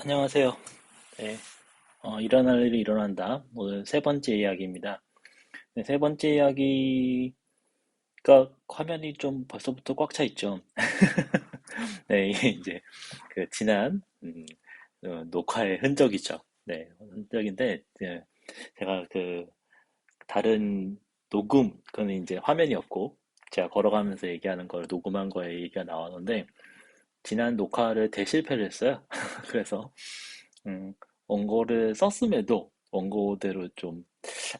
안녕하세요. 네, 어, 일어날 일이 일어난다. 오늘 세 번째 이야기입니다. 네, 세 번째 이야기가 화면이 좀 벌써부터 꽉 차 있죠. 네, 이제 그 지난 음, 어, 녹화의 흔적이죠. 네, 흔적인데 네, 제가 그 다른 녹음 그거는 이제 화면이 없고 제가 걸어가면서 얘기하는 걸 녹음한 거에 얘기가 나왔는데 지난 녹화를 대실패를 했어요. 그래서 음, 원고를 썼음에도 원고대로 좀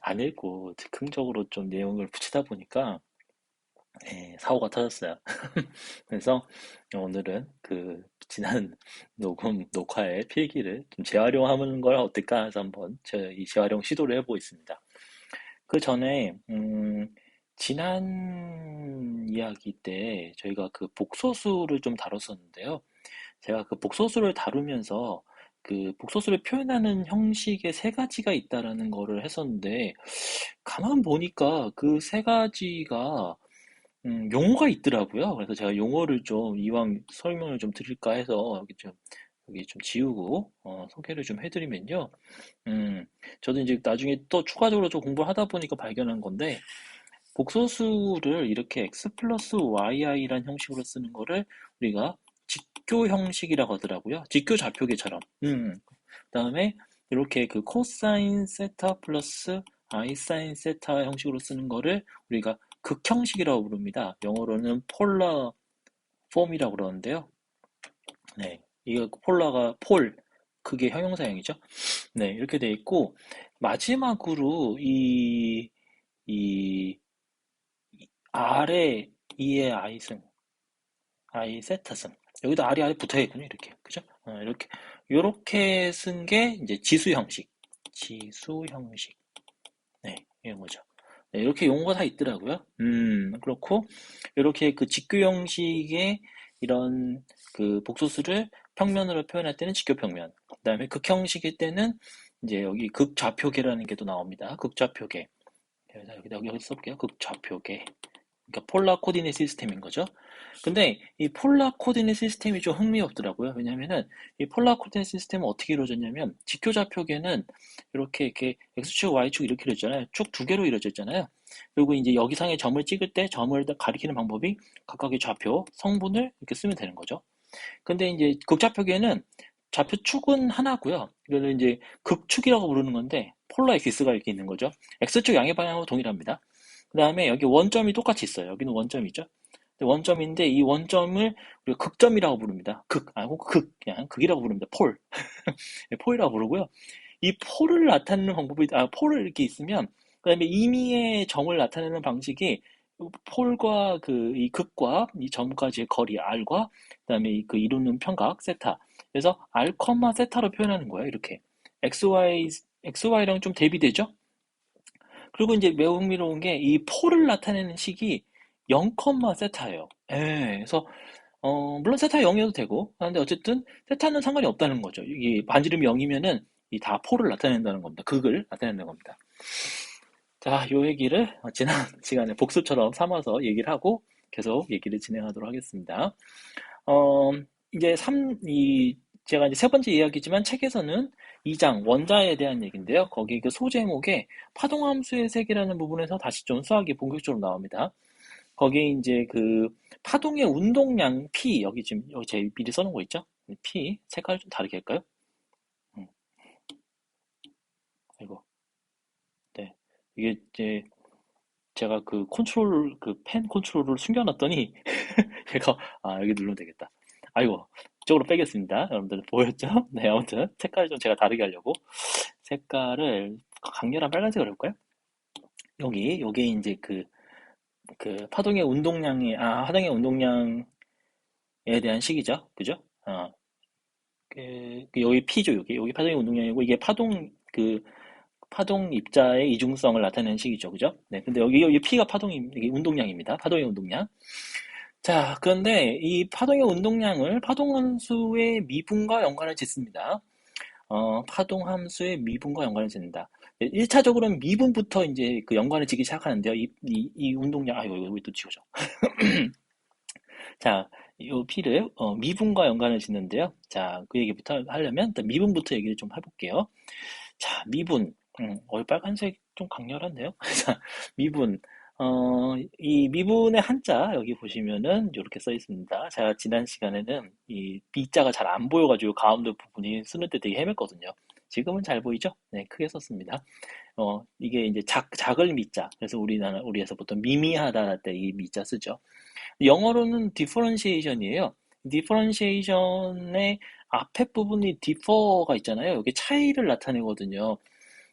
안 읽고 즉흥적으로 좀 내용을 붙이다 보니까 예, 사고가 터졌어요. 그래서 오늘은 그 지난 녹음 녹화의 필기를 좀 재활용하는 걸 어떨까 해서 한번 이 재활용 시도를 해보겠습니다. 그 전에 음, 지난 이야기 때 저희가 그 복소수를 좀 다뤘었는데요. 제가 그 복소수를 다루면서 그 복소수를 표현하는 형식의 세 가지가 있다라는 거를 했었는데 가만 보니까 그 세 가지가 음, 용어가 있더라고요. 그래서 제가 용어를 좀 이왕 설명을 좀 드릴까 해서 여기 좀 여기 좀 지우고 어, 소개를 좀 해드리면요. 음, 저도 이제 나중에 또 추가적으로 좀 공부를 하다 보니까 발견한 건데 복소수를 이렇게 x 플러스 yi란 형식으로 쓰는 거를 우리가 직교 형식이라고 하더라고요. 직교 좌표계처럼. 음. 그다음에 이렇게 그 코사인 세타 플러스 i 사인 세타 형식으로 쓰는 거를 우리가 극형식이라고 부릅니다. 영어로는 폴라 폼이라고 그러는데요. 네. 이거 폴라가 폴 그게 형용사형이죠. 네, 이렇게 돼 있고 마지막으로 이 이 아래 2의 i승 i 세타승. 여기도 r이 아래 붙어 있군요 이렇게. 그죠? 어, 이렇게. 이렇게 쓴 게 이제 지수 형식. 지수 형식. 네 이런 거죠? 네, 이렇게 용어가 다 있더라고요. 음 그렇고 이렇게 그 직교 형식의 이런 그 복소수를 평면으로 표현할 때는 직교평면. 그 다음에 극형식일 때는 이제 여기 극좌표계라는 게 또 나옵니다. 극좌표계. 여기다 여기 써볼게요. 극좌표계 그러니까 폴라 코디네 시스템인 거죠. 근데 이 폴라 코디네 시스템이 좀 흥미없더라고요. 왜냐면은 이 폴라 코디네 시스템은 어떻게 이루어졌냐면 직교좌표계는 이렇게 이렇게 x축, y축 이렇게 이루어졌잖아요. 쭉두 개로 이루어져 있잖아요. 그리고 이제 여기상에 점을 찍을 때 점을 가리키는 방법이 각각의 좌표, 성분을 이렇게 쓰면 되는 거죠. 근데 이제 극좌표계는 좌표축은 하나고요. 그래서 이제 극축이라고 부르는 건데 폴라 엑시스가 이렇게 있는 거죠. x축 양의 방향하고 동일합니다. 그 다음에 여기 원점이 똑같이 있어요. 여기는 원점이죠. 원점인데 이 원점을 우리가 극점이라고 부릅니다. 극, 아니고 극, 그냥 극이라고 부릅니다. 폴. 네, 폴이라고 부르고요. 이 폴을 나타내는 방법이, 아, 폴을 이렇게 있으면, 그 다음에 임의의 점을 나타내는 방식이 폴과 그 이 극과 이 점까지의 거리 r과 그 다음에 그 이루는 평각 세타 그래서 r, 세타로 표현하는 거예요 이렇게 xy xy랑 좀 대비되죠 그리고 이제 매우 흥미로운 게이 폴을 나타내는 식이 0, 세타예요. 예, 그래서 어, 물론 세타 0이어도 되고 그런데 어쨌든 세타는 상관이 없다는 거죠. 이 반지름이 0이면은 이다 폴을 나타낸다는 겁니다. 극을 나타낸다는 겁니다. 자, 요 얘기를 지난 시간에 복수처럼 삼아서 얘기를 하고 계속 얘기를 진행하도록 하겠습니다. 어, 이제 3, 이, 제가 이제 세 번째 이야기지만 책에서는 2장 원자에 대한 얘기인데요. 거기 그 소제목에 파동함수의 세계라는 부분에서 다시 좀 수학이 본격적으로 나옵니다. 거기에 이제 그 파동의 운동량 P 여기 지금 여기 제 미리 써놓은 거 있죠? P 색깔 좀 다르게 할까요? 음. 아이고 네 이게 이제 제가 그 컨트롤 그 펜 컨트롤을 숨겨놨더니 얘가 아 여기 누르면 되겠다. 아이고 이쪽으로 빼겠습니다. 여러분들 보였죠? 네, 아무튼 색깔 좀 제가 다르게 하려고 색깔을 강렬한 빨간색으로 해볼까요? 여기, 여기 이제 그, 그 파동의 운동량이, 아, 파동의 운동량에 대한 식이죠. 그죠? 어, 그, 그 여기 P죠, 여기. 여기 파동의 운동량이고, 이게 파동, 그, 파동 입자의 이중성을 나타내는 식이죠. 그죠? 네. 근데 여기, 여기 P가 이게 운동량입니다. 파동의 운동량. 자, 그런데 이 파동의 운동량을 파동 함수의 미분과 연관을 짓습니다. 어, 파동 함수의 미분과 연관을 짓는다. 1차적으로는 미분부터 이제 그 연관을 짓기 시작하는데요. 이, 이, 이 운동량, 아, 이거, 이거 또 지워져. 자, 이 P를 어, 미분과 연관을 짓는데요. 자, 그 얘기부터 하려면 일단 미분부터 얘기를 좀 해볼게요. 자, 미분. 음, 어, 빨간색 좀 강렬한데요? 자, 미분. 어, 이 미분의 한자 여기 보시면은 이렇게 써 있습니다. 제가 지난 시간에는 이 B자가 잘 안 보여가지고 가운데 부분이 쓰는 때 되게 헤맸거든요. 지금은 잘 보이죠? 네, 크게 썼습니다. 어, 이게 이제 작, 작을 미자. 그래서 우리나라, 우리에서 보통 미미하다 할때이 미자 쓰죠. 영어로는 differentiation이에요. differentiation의 앞에 부분이 differ가 있잖아요. 여기 차이를 나타내거든요.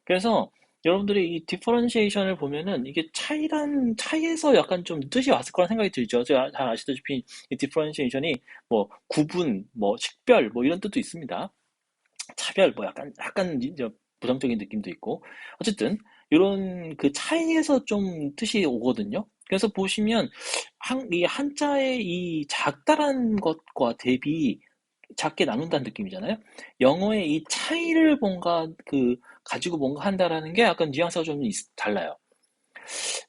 그래서 여러분들이 이 differentiation을 보면은 이게 차이란 차이에서 약간 좀 뜻이 왔을 거란 생각이 들죠. 제가 잘 아시다시피 이 differentiation이 뭐 구분, 뭐 식별, 뭐 이런 뜻도 있습니다. 차별, 뭐 약간 약간 이제 부정적인 느낌도 있고 어쨌든 이런 그 차이에서 좀 뜻이 오거든요. 그래서 보시면 한, 이 한자의 이 작다란 것과 대비 작게 나눈다는 느낌이잖아요. 영어의 이 차이를 뭔가 그 가지고 뭔가 한다라는 게 약간 뉘앙스가 좀 있- 달라요.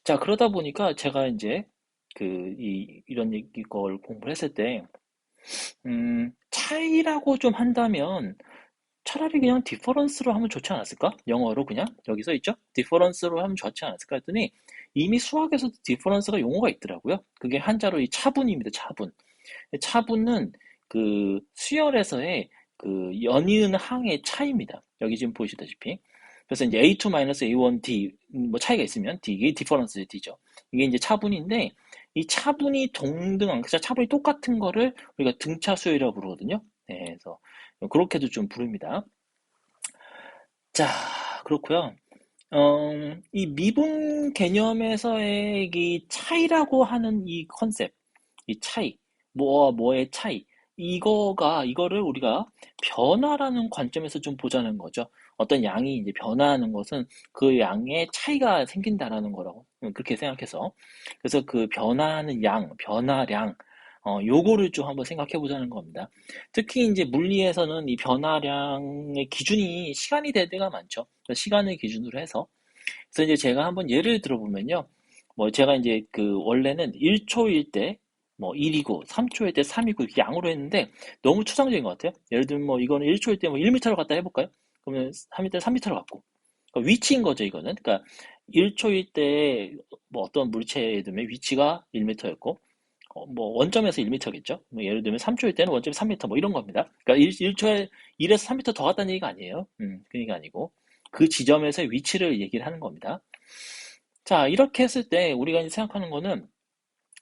자, 그러다 보니까 제가 이제 그 이 이런 얘기 걸 공부를 했을 때 음, 차이라고 좀 한다면 차라리 그냥 디퍼런스로 하면 좋지 않았을까? 영어로 그냥 여기 써 있죠? 디퍼런스로 하면 좋지 않았을까 했더니 이미 수학에서도 디퍼런스가 용어가 있더라고요. 그게 한자로 이 차분입니다. 차분. 차분은 그 수열에서의 그 연이은 항의 차이입니다. 여기 지금 보시다시피. 그래서 이제 A2-A1D 뭐 차이가 있으면 D 이게 디퍼런스 D죠. 이게 이제 차분인데 이 차분이 동등한 그래서 차분이 똑같은 거를 우리가 등차 수열이라고 부르거든요. 네, 그래서 그렇게도 좀 부릅니다. 자, 그렇고요. 어, 이 미분 개념에서의 이 차이라고 하는 이 컨셉, 이 차이, 뭐와 뭐의 차이, 이거가, 이거를 우리가 변화라는 관점에서 좀 보자는 거죠. 어떤 양이 이제 변화하는 것은 그 양의 차이가 생긴다라는 거라고, 그렇게 생각해서. 그래서 그 변화하는 양, 변화량, 어, 요거를 좀 한번 생각해 보자는 겁니다. 특히 이제 물리에서는 이 변화량의 기준이 시간이 될 때가 많죠. 시간을 기준으로 해서. 그래서 이제 제가 한번 예를 들어보면요. 뭐 제가 이제 그 원래는 1초일 때 뭐 1이고 3초일 때 3이고 이렇게 양으로 했는데 너무 추상적인 것 같아요. 예를 들면 뭐 이거는 1초일 때 뭐 1m로 갖다 해볼까요? 그러면 3일 때 3m로 갖고. 그러니까 위치인 거죠, 이거는. 그러니까 1초일 때 뭐 어떤 물체에 두면 위치가 1m였고 어, 뭐 원점에서 1m겠죠. 뭐 예를 들면 3초일 때는 원점이 3m 뭐 이런 겁니다. 그러니까 1, 초에 1에서 3m 더 갔다는 얘기가 아니에요. 음, 그러니까 아니고 그 지점에서의 위치를 얘기를 하는 겁니다. 자, 이렇게 했을 때 우리가 생각하는 거는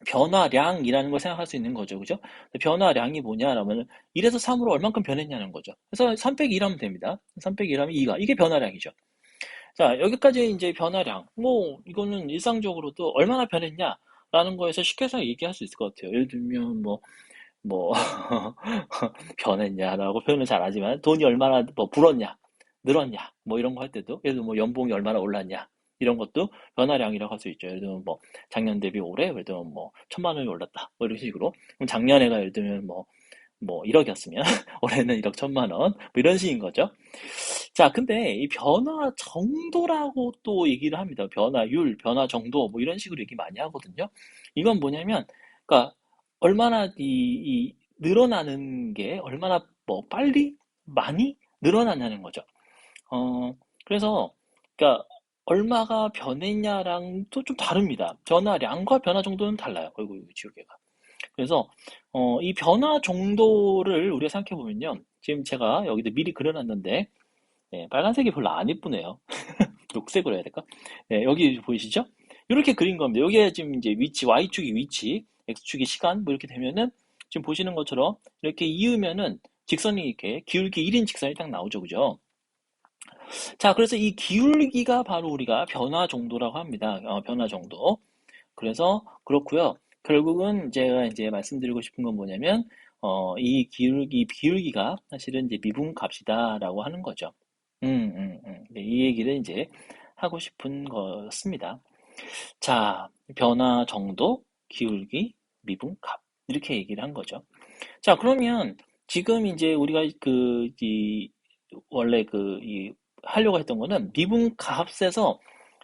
변화량이라는 걸 생각할 수 있는 거죠. 그죠? 변화량이 뭐냐라면 1에서 3으로 얼만큼 변했냐는 거죠. 그래서 3 빼기 1 하면 됩니다. 3 빼기 1 하면 2가. 이게 변화량이죠. 자, 여기까지 이제 변화량. 뭐, 이거는 일상적으로도 얼마나 변했냐? 라는 거에서 쉽게 해서 얘기할 수 있을 것 같아요. 예를 들면, 뭐, 뭐, 변했냐라고 표현을 잘 하지만, 돈이 얼마나 뭐 불었냐, 늘었냐, 뭐 이런 거 할 때도, 예를 들면 뭐 연봉이 얼마나 올랐냐, 이런 것도 변화량이라고 할 수 있죠. 예를 들면 뭐, 작년 대비 올해, 예를 들면 뭐, 천만 원이 올랐다, 뭐 이런 식으로. 그럼 작년에가 예를 들면 뭐, 뭐 1억이었으면 올해는 1억 천만 원, 뭐 이런 식인 거죠. 자, 근데 이 변화 정도라고 또 얘기를 합니다. 변화율, 변화 정도, 뭐 이런 식으로 얘기 많이 하거든요. 이건 뭐냐면, 그러니까 얼마나 이, 이 늘어나는 게 얼마나 뭐 빨리, 많이 늘어나냐는 거죠. 어, 그래서, 그러니까 얼마가 변했냐랑 또좀 다릅니다. 변화량과 변화 정도는 달라요. 그리고 지우개가. 그래서 어, 이 변화 정도를 우리가 생각해 보면요. 지금 제가 여기도 미리 그려놨는데 네, 빨간색이 별로 안 예쁘네요. 녹색으로 해야 될까? 네, 여기 보이시죠? 이렇게 그린 겁니다. 여기에 지금 이제 위치, Y축이 위치, X축이 시간, 뭐 이렇게 되면은 지금 보시는 것처럼 이렇게 이으면은 직선이 이렇게 기울기 1인 직선이 딱 나오죠. 그죠? 자, 그래서 이 기울기가 바로 우리가 변화 정도라고 합니다. 어, 변화 정도. 그래서 그렇고요. 결국은 제가 이제 말씀드리고 싶은 건 뭐냐면 어, 이 기울기 비울기가 사실은 이제 미분 값이다라고 하는 거죠. 음, 음, 음. 네, 이 얘기를 이제 하고 싶은 것습니다. 자, 변화 정도, 기울기, 미분 값 이렇게 얘기를 한 거죠. 자, 그러면 지금 이제 우리가 그, 이, 원래 그, 이, 하려고 했던 거는 미분값에서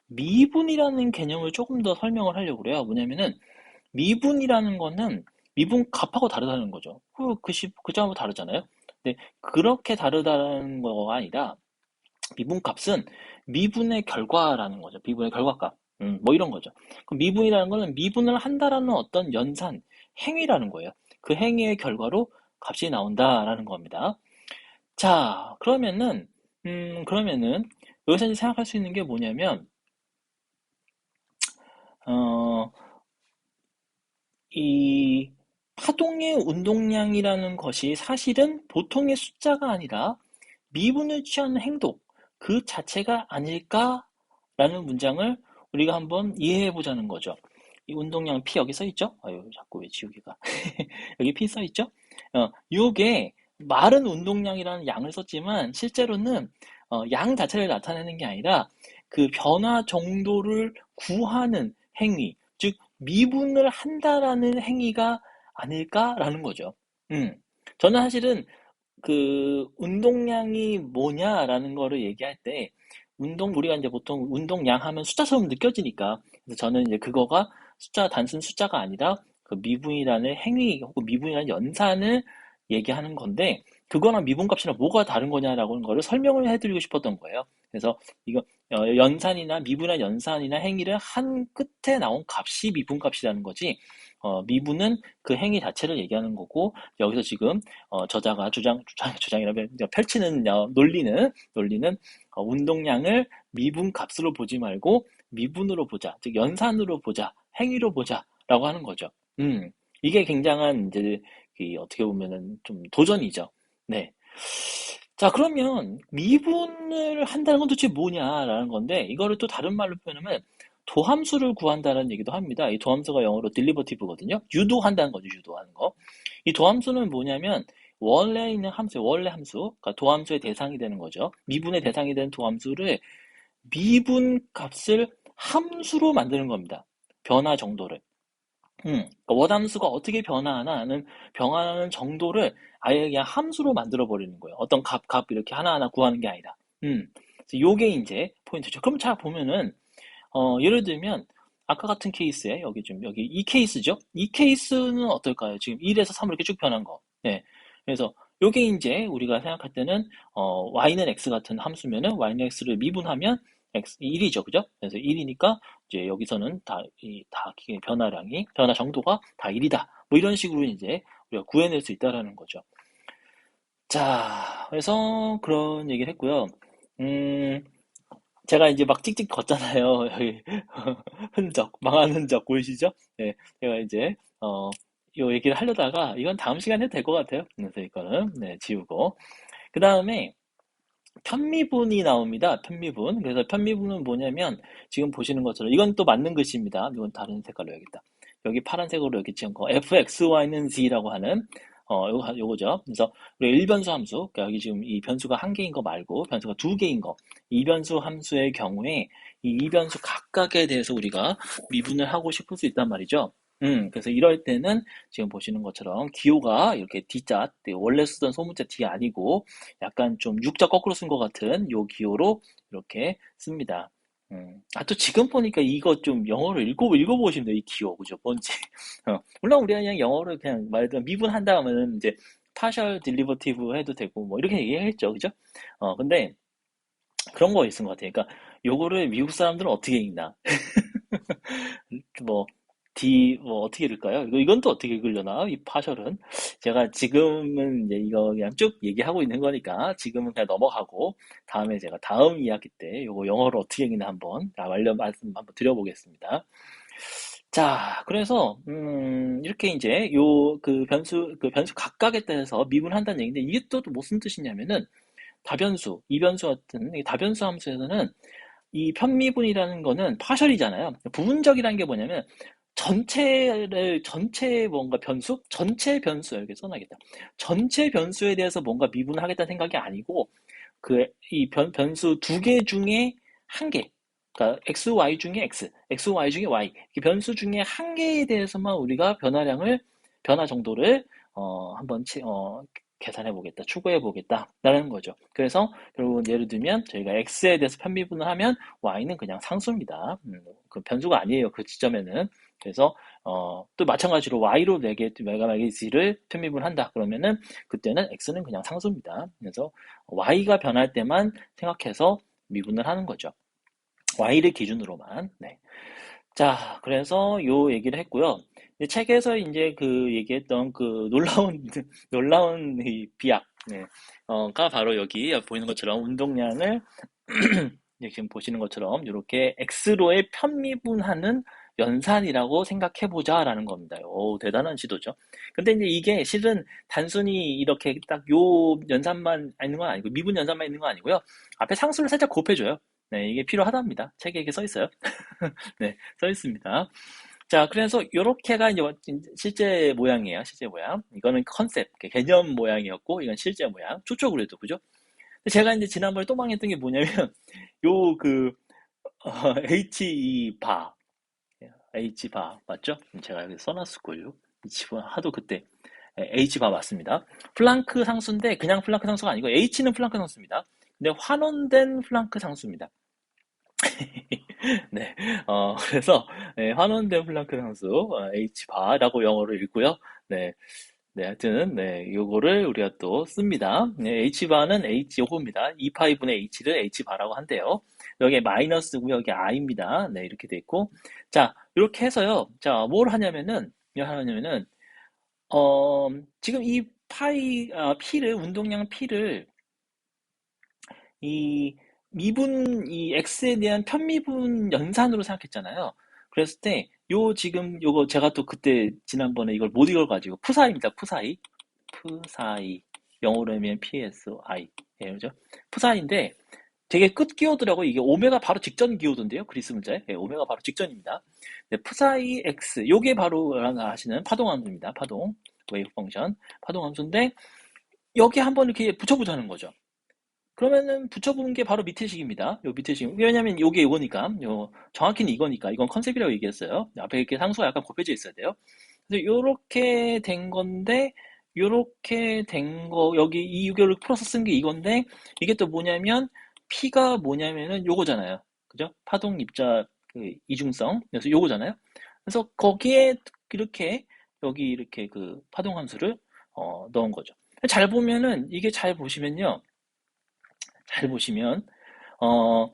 미분이라는 개념을 조금 더 설명을 하려고 그래요. 뭐냐면은 미분이라는 거는 미분 값하고 다르다는 거죠. 그, 그, 시, 그 점하고 다르잖아요. 근데 그렇게 다르다는 거가 아니라 미분 값은 미분의 결과라는 거죠. 미분의 결과값. 음, 뭐 이런 거죠. 그럼 미분이라는 거는 미분을 한다라는 어떤 연산, 행위라는 거예요. 그 행위의 결과로 값이 나온다라는 겁니다. 자, 그러면은, 음, 그러면은, 여기서 이제 생각할 수 있는 게 뭐냐면, 어, 이 파동의 운동량이라는 것이 사실은 보통의 숫자가 아니라 미분을 취하는 행동, 그 자체가 아닐까라는 문장을 우리가 한번 이해해 보자는 거죠. 이 운동량 P 여기 써 있죠? 아유, 자꾸 왜 지우개가. 여기 P 써 있죠? 어, 요게 말은 운동량이라는 양을 썼지만 실제로는 어, 양 자체를 나타내는 게 아니라 그 변화 정도를 구하는 행위, 즉 미분을 한다라는 행위가 아닐까라는 거죠. 음. 저는 사실은 그 운동량이 뭐냐라는 거를 얘기할 때 운동 우리가 이제 보통 운동량 하면 숫자처럼 느껴지니까 그래서 저는 이제 그거가 숫자 단순 숫자가 아니라 그 미분이라는 행위 혹은 미분이라는 연산을 얘기하는 건데 그거랑 미분값이랑 뭐가 다른 거냐라고 거를 설명을 해드리고 싶었던 거예요. 그래서 이거 어, 연산이나 미분이나 연산이나 행위를 한 끝에 나온 값이 미분값이라는 거지 어, 미분은 그 행위 자체를 얘기하는 거고 여기서 지금 어, 저자가 주장 주장 주장이라 펼치는 어, 논리는 논리는 어, 운동량을 미분 값으로 보지 말고 미분으로 보자 즉 연산으로 보자 행위로 보자라고 하는 거죠. 음 이게 굉장한 이제 어떻게 보면은 좀 도전이죠. 네. 자, 그러면 미분을 한다는 건 도대체 뭐냐라는 건데, 이거를 또 다른 말로 표현하면 도함수를 구한다는 얘기도 합니다. 이 도함수가 영어로 딜리버티브거든요. 유도한다는 거죠, 유도하는 거. 이 도함수는 뭐냐면 원래 있는 함수, 원래 함수, 그러니까 도함수의 대상이 되는 거죠. 미분의 대상이 되는 도함수를 미분 값을 함수로 만드는 겁니다. 변화 정도를. 음, 그러니까 원함수가 어떻게 변화하나는 변화하는 정도를 아예 그냥 함수로 만들어 버리는 거예요. 어떤 값, 값 이렇게 하나하나 구하는 게 아니라. 음, 요게 이제 포인트죠. 그럼 자 보면은 어, 예를 들면 아까 같은 케이스에 여기 좀 여기 이 케이스죠. 이 케이스는 어떨까요? 지금 1에서 3으로 이렇게 쭉 변한 거. 네. 그래서 요게 이제 우리가 생각할 때는 어, y는 x 같은 함수면은 y는 x를 미분하면 x 1이죠. 그죠? 그래서 1이니까 이제 여기서는 다, 이, 다 변화량이 변화 정도가 다 1이다. 뭐 이런 식으로 이제 우리가 구해낼 수 있다라는 거죠. 자, 그래서 그런 얘기를 했고요. 음, 제가 이제 막 찍찍 걷잖아요. 여기 흔적, 망한 흔적 보이시죠? 네, 제가 이제 어, 요 얘기를 하려다가 이건 다음 시간에 될 것 같아요. 그래서 이거는 네, 지우고 그 다음에 편미분이 나옵니다. 편미분. 그래서 편미분은 뭐냐면 지금 보시는 것처럼 이건 또 맞는 글씨입니다. 이건 다른 색깔로 여기다. 여기 파란색으로 여기 지은 거 fxy는 z라고 하는 어, 요거, 요거죠. 그래서 우리 일변수 함수, 그러니까 여기 지금 이 변수가 한 개인 거 말고 변수가 두 개인 거, 이변수 함수의 경우에 이 이변수 각각에 대해서 우리가 미분을 하고 싶을 수 있단 말이죠. 음, 그래서 이럴 때는 지금 보시는 것처럼 기호가 이렇게 D자, 원래 쓰던 소문자 D 아니고 약간 좀 U자 거꾸로 쓴 것 같은 요 기호로 이렇게 씁니다. 음. 아, 또 지금 보니까 이거 좀 영어로 읽어, 읽어보시면 돼요. 이 기호, 그죠? 뭔지. 어. 물론 우리가 그냥 영어로 그냥 말하자면 미분한 다음은 이제 파셜 딜리버티브 해도 되고 뭐 이렇게 얘기했죠. 그죠? 어, 근데 그런 거 있은 것 같아요. 그러니까 요거를 미국 사람들은 어떻게 읽나? 뭐 뭐 어떻게 읽을까요? 이건 또 어떻게 읽으려나? 이 파셜은 제가 지금은 이제 이거 그냥 쭉 얘기하고 있는 거니까 지금은 그냥 넘어가고 다음에 제가 다음 이야기 때 이거 영어로 어떻게 읽나 한번 관련 말씀 한번 드려보겠습니다. 자, 그래서 음, 이렇게 이제 요 그 변수 그 변수 각각에 따라서 미분한다는 얘기인데 이게 또 무슨 뜻이냐면은 다변수, 이변수 같은 다변수 함수에서는 이 편미분이라는 거는 파셜이잖아요. 부분적이라는 게 뭐냐면 전체를 전체 뭔가 변수 전체 변수 이렇게 써놔야겠다. 전체 변수에 대해서 뭔가 미분하겠다는 생각이 아니고 그 이 변수 두 개 중에 한 개. 그러니까 x, y 중에 x, x, y 중에 y. 변수 중에 한 개에 대해서만 우리가 변화량을 변화 정도를 어 한번 어 계산해 보겠다, 추구해 보겠다라는 거죠. 그래서 결국은 예를 들면 저희가 x에 대해서 편미분을 하면 y는 그냥 상수입니다. 음, 그 변수가 아니에요. 그 지점에는 그래서 어, 또 마찬가지로 y로 매개 메가매기지를 편미분 한다. 그러면은 그때는 x는 그냥 상수입니다. 그래서 y가 변할 때만 생각해서 미분을 하는 거죠. y를 기준으로만. 네. 자, 그래서 요 얘기를 했고요. 책에서 이제 그 얘기했던 그 놀라운 놀라운 이 비약, 네. 어가 바로 여기 보이는 것처럼 운동량을 지금 보시는 것처럼 이렇게 x로의 편미분하는 연산이라고 생각해 보자라는 겁니다. 오, 대단한 지도죠. 근데 이제 이게 실은 단순히 이렇게 딱 요 연산만 있는 건 아니고 미분 연산만 있는 건 아니고요. 앞에 상수를 살짝 곱해줘요. 네, 이게 필요하답니다. 책에 이렇게 써 있어요. 네, 써 있습니다. 자, 그래서 이렇게가 이제 실제 모양이에요. 실제 모양. 이거는 컨셉, 개념 모양이었고, 이건 실제 모양. 좋죠, 그래도, 그죠? 제가 이제 지난번에 또 망했던 게 뭐냐면, 요, 그, 어, H2 바, H 바, 맞죠? 제가 여기 써놨을걸요? H바, 하도 그때, H 바 맞습니다. 플랑크 상수인데, 그냥 플랑크 상수가 아니고, H는 플랑크 상수입니다. 근데 환원된 플랑크 상수입니다. 네, 어, 그래서, 네, 환원된 플랑크 상수, 어, H바라고 영어로 읽고요. 네, 네, 하여튼, 네, 요거를 우리가 또 씁니다. 네, H바는 H 요겁니다. 2파이분의 H를 H바라고 한대요. 여기에 마이너스고요. 여기 I입니다. 네, 이렇게 돼 있고. 자, 이렇게 해서요. 자, 뭘 하냐면은, 뭘 하냐면은, 어, 지금 이 파이, 아, P를, 운동량 P를, 이, 미분, 이 X에 대한 편미분 연산으로 생각했잖아요. 그랬을 때, 요 지금 요거 제가 또 그때 지난번에 이걸 못 읽어가지고 푸사이입니다. 푸사이. 푸사이. 영어로 하면 PSI. 예, 그죠? 푸사이인데 되게 끝 기호더라고. 이게 오메가 바로 직전 기호던데요. 그리스 문자에. 예, 오메가 바로 직전입니다. 네, 푸사이 X. 요게 바로 하시는 파동 함수입니다. 파동. 웨이브 펑션. 파동 함수인데 여기 한번 이렇게 붙여보자는 거죠. 그러면은 붙여보는 게 바로 밑에 식입니다. 요 밑에 식. 왜냐면 요게 이거니까. 요 정확히는 이거니까. 이건 컨셉이라고 얘기했어요. 앞에 이렇게 상수가 약간 곱해져 있어야 돼요. 그래서 요렇게 된 건데 요렇게 된 거 여기 이 유교를 풀어서 쓴 게 이건데 이게 또 뭐냐면 P가 뭐냐면은 요거잖아요. 그죠? 파동 입자 그 이중성. 그래서 요거잖아요. 그래서 거기에 이렇게 여기 이렇게 그 파동 함수를 어, 넣은 거죠. 잘 보면은 이게 잘 보시면요. 잘 보시면 어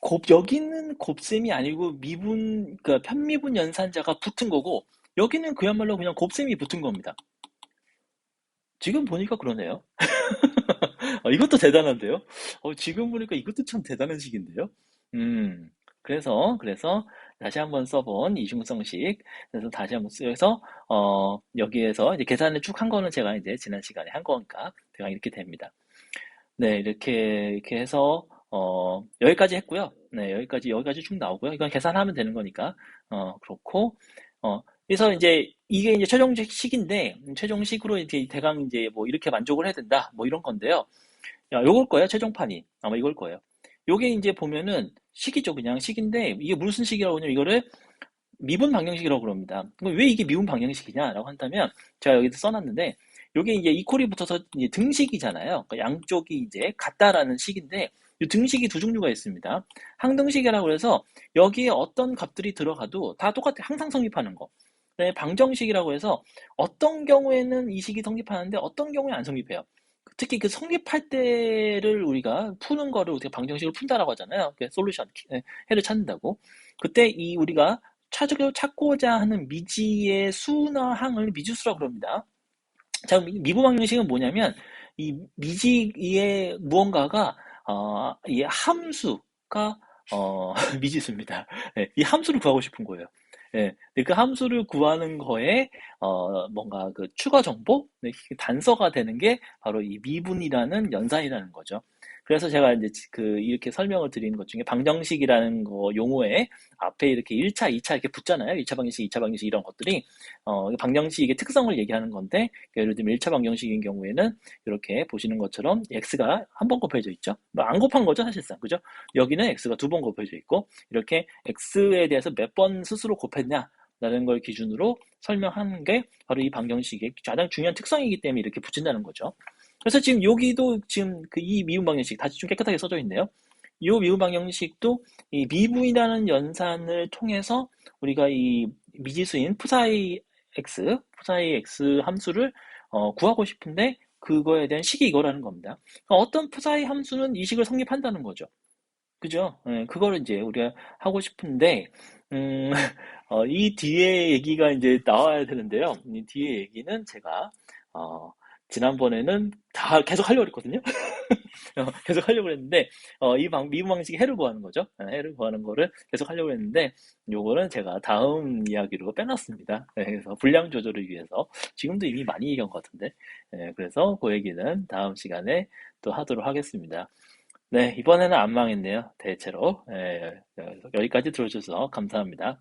곱, 여기는 곱셈이 아니고 미분, 그러니까 편미분 연산자가 붙은 거고, 여기는 그야말로 그냥 곱셈이 붙은 겁니다. 지금 보니까 그러네요. 어, 이것도 대단한데요? 어, 지금 보니까 이것도 참 대단한 식인데요? 음, 그래서, 그래서 다시 한번 써본 이중성식. 그래서 다시 한번 쓰여서, 어, 여기에서 이제 계산을 쭉 한 거는 제가 이제 지난 시간에 한 거니까 제가 이렇게 됩니다. 네, 이렇게, 이렇게 해서, 어, 여기까지 했고요. 네, 여기까지, 여기까지 쭉 나오고요. 이건 계산하면 되는 거니까, 어, 그렇고, 어, 그래서 이제 이게 이제 최종식인데, 최종식으로 이제 대강 이제 뭐 이렇게 만족을 해야 된다, 뭐 이런 건데요. 야, 요걸 거예요, 최종판이. 아마 이걸 거예요. 요게 이제 보면은 식이죠, 그냥 식인데, 이게 무슨 식이라고 하냐면 이거를 미분 방정식이라고 그럽니다. 왜 이게 미분 방정식이냐라고 한다면, 제가 여기서 써놨는데, 요게 이제 이퀄이 붙어서 이제 등식이잖아요. 그러니까 양쪽이 이제 같다라는 식인데 이 등식이 두 종류가 있습니다. 항등식이라고 해서 여기에 어떤 값들이 들어가도 다 똑같아. 항상 성립하는 거. 네, 방정식이라고 해서 어떤 경우에는 이 식이 성립하는데 어떤 경우에 안 성립해요. 특히 그 성립할 때를 우리가 푸는 거를 우리가 방정식을 푼다라고 하잖아요. 솔루션, 네, 해를 찾는다고. 그때 이 우리가 찾고자 하는 미지의 수나 항을 미지수라고 그럽니다. 자, 미분방정식은 뭐냐면 이 미지의 무언가가 어, 이 함수가 어, 미지수입니다. 네, 이 함수를 구하고 싶은 거예요. 네, 그 함수를 구하는 거에 어, 뭔가 그 추가 정보, 네, 단서가 되는 게 바로 이 미분이라는 연산이라는 거죠. 그래서 제가 이제 그 이렇게 설명을 드리는 것 중에 방정식이라는 거 용어에 앞에 이렇게 1차, 2차 이렇게 붙잖아요. 1차 방정식, 2차 방정식 이런 것들이 어 방정식의 특성을 얘기하는 건데 예를 들면 1차 방정식인 경우에는 이렇게 보시는 것처럼 x가 한 번 곱해져 있죠. 뭐 안 곱한 거죠, 사실상. 그죠? 여기는 x가 두 번 곱해져 있고 이렇게 x에 대해서 몇 번 스스로 곱했냐 라는 걸 기준으로 설명하는 게 바로 이 방정식의 가장 중요한 특성이기 때문에 이렇게 붙인다는 거죠. 그래서 지금 여기도 지금 그 이 미분 방정식 다시 좀 깨끗하게 써져 있네요. 이 미분 방정식도 이 미분이라는 연산을 통해서 우리가 이 미지수인 푸사이 x, 푸사이 x 함수를 어, 구하고 싶은데 그거에 대한 식이 이거라는 겁니다. 그러니까 어떤 푸사이 함수는 이 식을 성립한다는 거죠. 그죠? 예, 그거를 이제 우리가 하고 싶은데 음, 어, 이 뒤에 얘기가 이제 나와야 되는데요. 이 뒤에 얘기는 제가 어, 지난번에는 다 계속 하려고 했거든요. 어, 계속 하려고 했는데 어, 이 방, 미분 방식이 해를 구하는 거죠. 어, 해를 구하는 거를 계속 하려고 했는데 요거는 제가 다음 이야기로 빼놨습니다. 네, 그래서 분량 조절을 위해서 지금도 이미 많이 얘기한 것 같은데 네, 그래서 그 얘기는 다음 시간에 또 하도록 하겠습니다. 네, 이번에는 안 망했네요. 대체로. 네, 여기까지 들어주셔서 감사합니다.